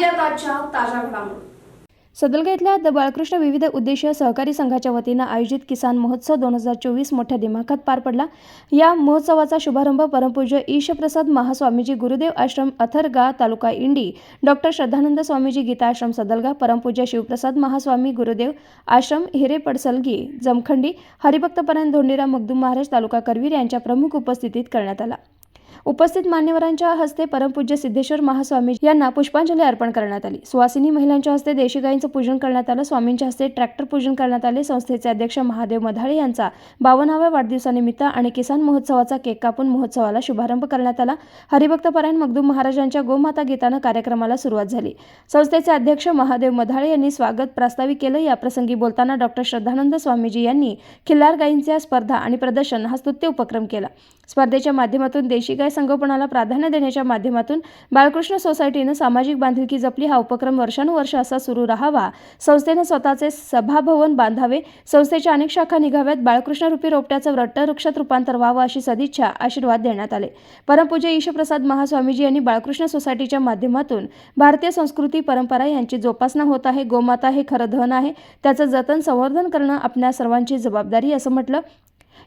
पाहूयात आजच्या ताज्या घडामोडी. सदलगा इथल्या द बाळकृष्ण विविध उद्देशीय सहकारी संघाच्या वतीनं आयोजित किसान महोत्सव दोन हजार चोवीस मोठ्या दिमाखात पार पडला. या महोत्सवाचा शुभारंभ परमपूज्य ईशप्रसाद महास्वामीजी गुरुदेव आश्रम अथरगा तालुका इंडी डॉक्टर श्रद्धानंद स्वामीजी गीता आश्रम सदलगा परमपूज्य शिवप्रसाद महास्वामी गुरुदेव आश्रम हिरे पडसलगी जमखंडी हरिभक्तपरायण धोंडीराम मगदूम महाराज तालुका करवीर यांच्या प्रमुख उपस्थितीत करण्यात आला. उपस्थित मान्यवरांच्या हस्ते परमपूज्य सिद्धेश्वर महास्वामी यांना पुष्पांजली अर्पण करण्यात आली. सुवासिनी महिलांच्या हस्ते देशी गायींचं पूजन करण्यात आलं. स्वामींच्या हस्ते ट्रॅक्टर पूजन करण्यात आले. संस्थेचे अध्यक्ष महादेव मधाळे यांचा बावनाव्या वाढदिवसानिमित्त आणि किसान महोत्सवाचा केक कापून महोत्सवाला शुभारंभ करण्यात आला. हरिभक्तपरायण मगदूम महाराजांच्या गोमाता गीतानं कार्यक्रमाला सुरुवात झाली. संस्थेचे अध्यक्ष महादेव मधाळे यांनी स्वागत प्रास्ताविक केलं. या प्रसंगी बोलताना डॉक्टर श्रद्धानंद स्वामीजी यांनी खिल्लार गायींच्या स्पर्धा आणि प्रदर्शन हा स्तुत्य उपक्रम केला. स्पर्धेच्या माध्यमातून देशी गाय संगोपनाला प्राधान्य देण्याच्या माध्यमातून बाळकृष्ण सोसायटीनं सामाजिक बांधिलकी जपली. हा उपक्रम वर्षानुवर्ष असा सुरू राहावा. संस्थेनं स्वतःचे सभाभवन बांधावे. संस्थेच्या अनेक शाखा निघाव्यात. बाळकृष्णरूपी रोपट्याचं वृक्षात रूपांतर व्हावं अशी सदिच्छा आशीर्वाद देण्यात आले. परमपूज्य ईशप्रसाद महास्वामीजी यांनी बाळकृष्ण सोसायटीच्या माध्यमातून भारतीय संस्कृती परंपरा यांची जोपासना होत आहे. गोमाता हे खरं धन आहे. त्याचं जतन संवर्धन करणं आपल्या सर्वांची जबाबदारी असं म्हटलं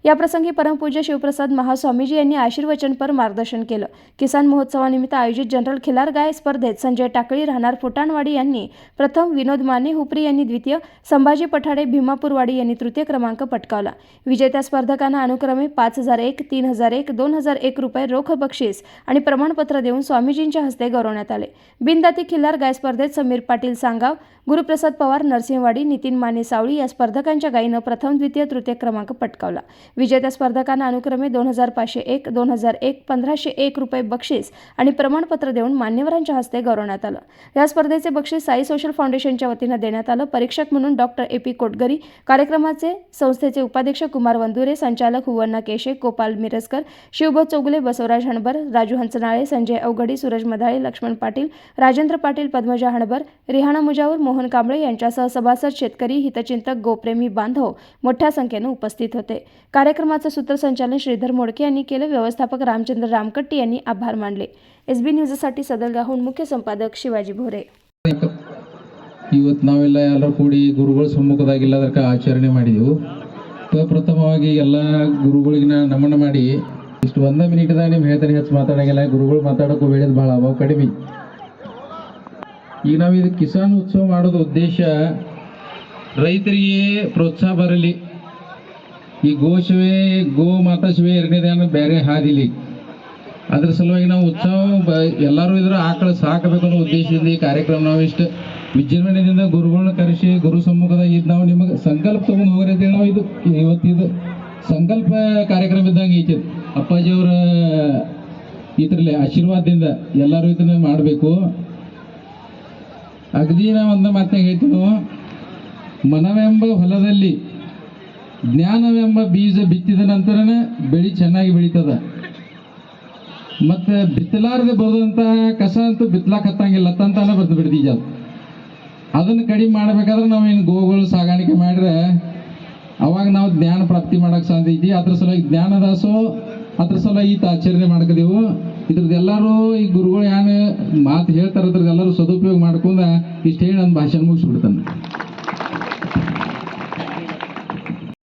याप्रसंगी परमपूज्य शिवप्रसाद महास्वामीजी यांनी आशीर्वचनपर मार्गदर्शन केलं. किसान महोत्सवानिमित्त आयोजित जनरल खिलार गाय स्पर्धेत संजय टाकळी राहणार फुटाणवाडी यांनी प्रथम विनोद माने हुपरी यांनी द्वितीय संभाजी पठाडे भीमापूरवाडी यांनी तृतीय क्रमांक पटकावला. विजेत्या स्पर्धकांना अनुक्रमे पाच हजार एक तीन हजार एक दोन हजार एक रुपये रोख बक्षीस आणि प्रमाणपत्र देऊन स्वामीजींच्या हस्ते गौरवण्यात आले. बिनदाती खिल्लार गाय स्पर्धेत समीर पाटील सांगाव गुरुप्रसाद पवार नरसिंहवाडी नितीन माने सावळी या स्पर्धकांच्या गायीनं प्रथम द्वितीय तृतीय क्रमांक पटकावला. विजेत्या स्पर्धकांना अनुक्रमे दोन हजार पाचशे एक दोन हजार एक पंधराशे एक रुपये बक्षीस आणि प्रमाणपत्र देऊन मान्यवरांच्या हस्ते गौरवण्यात आलं. या स्पर्धेचे बक्षीस साई सोशल फाउंडेशनच्या वतीनं देण्यात आलं. परीक्षक म्हणून डॉक्टर ए. पी. कोटगरी कार्यक्रमाचे संस्थेचे उपाध्यक्ष कुमार वंदुरे संचालक हुवन्ना केशे गोपाल मिरजकर शिवभोज चौगुले बसवराज हणबर राजू हंचनाळे संजय अवघडी सूरज मधाळे लक्ष्मण पाटील राजेंद्र पाटील पद्मजा हणबर रिहाणा मुजावर मोहन कांबळे यांच्यासह सभासद शेतकरी हितचिंतक गोप्रेमी बांधव मोठ्या संख्येनं उपस्थित होते. कार्यक्रमाचं सूत्रसंचालन श्रीधर मोडके यांनी केलं व्यवस्थापक रामचंद्र रामकट्टी यांनी आभार मानले एस बी न्यूजसाठी सदलगाहून मुख्य संपादक शिवाजी भोरे ಇವತ್ತು ನಾವೆಲ್ಲ ಎಲ್ಲರೂ ಕೂಡಿ ಗುರುಗಳ ಸಮ್ಮುಖದಾಗೆಲ್ಲ ಅದಕ್ಕೆ ಆಚರಣೆ ಮಾಡಿದೆವು ಪ್ರಪ್ರಥಮವಾಗಿ ಎಲ್ಲ ಗುರುಗಳಿಗೆ ನಾ ನಮನ ಮಾಡಿ ಇಷ್ಟು ಒಂದೇ ಮಿನಿಟ್ದಾಗ ನೀವು ಹೇಳ್ತಾರೆ ಹೆಚ್ಚು ಮಾತಾಡೋಂಗಿಲ್ಲ ಗುರುಗಳು ಮಾತಾಡೋಕ್ಕೂ ಬೇಡದು ಭಾಳ ಅಭಾವ ಕಡಿಮೆ ಈಗ ನಾವು ಇದು ಕಿಸಾನ್ ಉತ್ಸವ ಮಾಡೋದು ಉದ್ದೇಶ ರೈತರಿಗೆ ಪ್ರೋತ್ಸಾಹ ಬರಲಿ ಈ ಗೋಶಿವೆ ಗೋ ಮಾತಾ ಶಿವೆ ಎರಡನೇದೇನು ಬೇರೆ ಹಾದಿಲಿ. ಅದ್ರ ಸಲುವಾಗಿ ನಾವು ಉತ್ಸವ ಎಲ್ಲರೂ ಇದ್ರ ಆಕಳ ಸಾಕಬೇಕು ಅನ್ನೋ ಉದ್ದೇಶದಿಂದ ಈ ಕಾರ್ಯಕ್ರಮ ನಾವು ಇಷ್ಟು ವಿಜೃಂಭಣೆಯಿಂದ ಗುರುಗಳನ್ನ ಕರೆಸಿ, ಗುರು ಸಮ್ಮುಖದಾಗ ಇದು ನಾವು ನಿಮಗೆ ಸಂಕಲ್ಪ ತಗೊಂಡು ಹೋಗ್ರಿ ನಾವು ಇದು ಇವತ್ತಿದು ಸಂಕಲ್ಪ ಕಾರ್ಯಕ್ರಮ ಇದ್ದಂಗೆ ಐತಿ. ಅಪ್ಪಾಜಿಯವರ ಇದ್ರಲ್ಲಿ ಆಶೀರ್ವಾದದಿಂದ ಎಲ್ಲರೂ ಇದನ್ನ ಮಾಡಬೇಕು. ಅಗದಿ ನಾವು ಒಂದು ಮಾತನಾಗ ಹೇಳ್ತೀವಿ ಮನವೆಂಬ ಹೊಲದಲ್ಲಿ ಜ್ಞಾನವೆಂಬ ಬೀಜ ಬಿತ್ತಿದ ನಂತರನೇ ಬೆಳಿ ಚೆನ್ನಾಗಿ ಬೆಳೀತದ. ಮತ್ತೆ ಬಿತ್ತಲಾರದೆ ಬರೋದಂತಹ ಕಸ ಅಂತೂ ಬಿತ್ತಲಾಕ್ ಹತ್ತಂಗಿಲ್ಲ, ತಂತಾನೆ ಬರ್ತದೆ ಅದು. ಅದನ್ನು ಕಡಿಮೆ ಮಾಡ್ಬೇಕಾದ್ರೆ ನಾವು ಏನು ಗೋಗಳು ಸಾಗಾಣಿಕೆ ಮಾಡಿದ್ರೆ ಅವಾಗ ನಾವು ಜ್ಞಾನ ಪ್ರಾಪ್ತಿ ಮಾಡಕ್ ಸಾಧ್ಯ ಐತಿ. ಅದ್ರ ಸಲುವಾಗಿ ಜ್ಞಾನದಾಸೋ, ಅದ್ರ ಸಲುವಾಗಿ ಈತ ಆಚರಣೆ ಮಾಡ್ಕೋದೇವು. ಇದ್ರದ್ದು ಎಲ್ಲರೂ ಈ ಗುರುಗಳು ಏನು ಮಾತು ಹೇಳ್ತಾರೆ ಎಲ್ಲರೂ ಸದುಪಯೋಗ ಮಾಡ್ಕೊಂಡ ಇಷ್ಟು ಹೇಳಿ ನನ್ನ ಭಾಷೆ ಮುಗಿಸ್ಬಿಡ್ತಾನೆ.